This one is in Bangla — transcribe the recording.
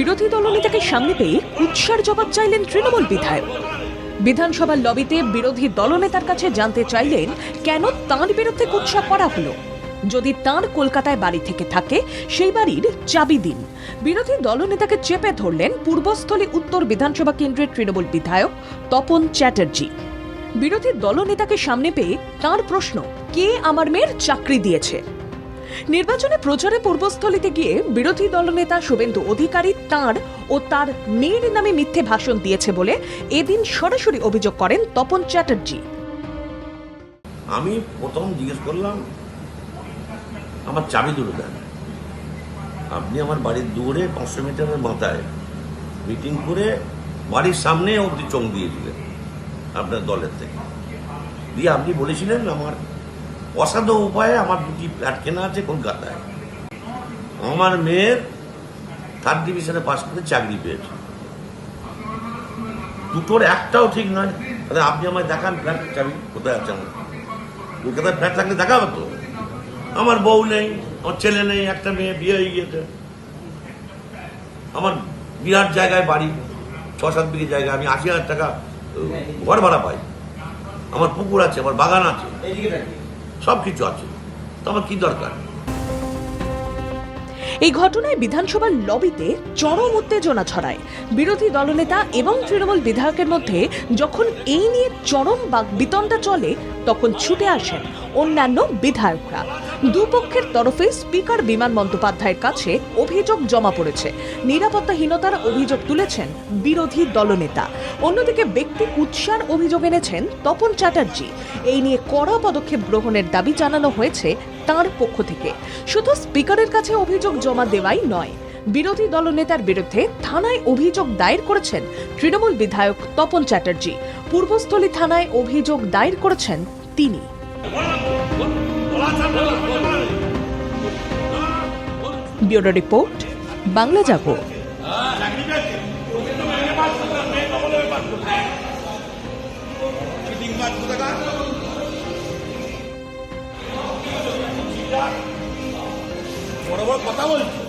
বিরোধী দলনেতাকে সামনে পেয়ে কুৎসার জবাব চাইলেন তৃণমূল বিধায়ক। বিধানসভার লবিতে বিরোধী দলনেতার কাছে জানতে চাইলেন, কেন তাঁর বিরুদ্ধে কুৎসা করা হলো? যদি তাঁর কলকাতায় বাড়ি থেকে থাকে, সেই বাড়ির চাবি দিন। বিরোধী দলনেতাকে চেপে ধরলেন পূর্বস্থলী উত্তর বিধানসভা কেন্দ্রের তৃণমূল বিধায়ক তপন চ্যাটার্জি। বিরোধী দলনেতাকে সামনে পেয়ে তাঁর প্রশ্ন, কে আমার মেয়ের চাকরি দিয়েছে? নির্বাচনে প্রচারে পূর্বস্থলীতে গিয়ে বিরোধী দলনেতা শুভেন্দু অধিকারী তার ও তার মেয়ের নামে মিথ্যে ভাষণ দিয়েছে বলে এদিন সরাসরি অভিযোগ করেন তপন চ্যাটার্জি। আমি প্রথম জিজ্ঞেস করলাম, আমার চাবি দুটো দেন। আপনি আমার বাড়ির দূরে পাঁচশো মিটারের মাথায় মিটিং করে বাড়ির সামনে অবধি চোখ দিয়েছিলেন আপনার দলের থেকে। দিয়ে আপনি বলেছিলেন আমার অসাধ্য উপায়ে আমার দুটি ফ্ল্যাট কেনা আছে কলকাতায়। আমার মেয়ের থার্ড ডিভিশনে পাশ করে চাকরি পেয়েছে। দুটোর একটাও ঠিক নয়। তাহলে আপনি আমায় দেখান ফ্ল্যাট চাবি কোথায় আছে আমার। কলকাতায় ফ্ল্যাট থাকলে দেখাবো তো। আমার বউ নেই, আমার ছেলে নেই, একটা মেয়ে, বিয়ে হয়ে গিয়েছে। আমার বিরাট জায়গায় বাড়ি ছ সাত বিঘে জায়গা, আমি আশি হাজার টাকা ঘর ভাড়া পাই। আমার পুকুর আছে, আমার বাগান আছে। সব কিছু আছে তোমার কি দরকার? এই ঘটনায় বিধানসভার লবিতে চরম উত্তেজনা ছড়ায়। বিরোধী দলনেতা এবং তৃণমূল বিধায়কের মধ্যে যখন এই নিয়ে চরম বাক বিতণ্ডা চলে, তখন ছুটে আসেন অন্যান্য বিধায়করা। দুপক্ষের তরফে স্পিকার বিমান বন্দ্যোপাধ্যায়ের কাছে অভিযোগ জমা পড়েছে। নিরাপত্তাহীনতার অভিযোগ তুলেছেন বিরোধী দলনেতা। অন্যদিকে ব্যক্তি কুৎসার অভিযোগ এনেছেন তপন চ্যাটার্জি। এই নিয়ে কড়া পদক্ষেপ গ্রহণের দাবি জানানো হয়েছে তার পক্ষ থেকে। শুধু স্পিকারের কাছে অভিযোগ জমা দেওয়াই নয়, বিরোধী দলনেতার বিরুদ্ধে থানায় অভিযোগ দায়ের করেছেন তৃণমূল বিধায়ক তপন চ্যাটার্জি। পূর্বস্থলী থানায় অভিযোগ দায়ের করেছেন তিনি। Bureau report, Bangla Jago. কথা বলছি।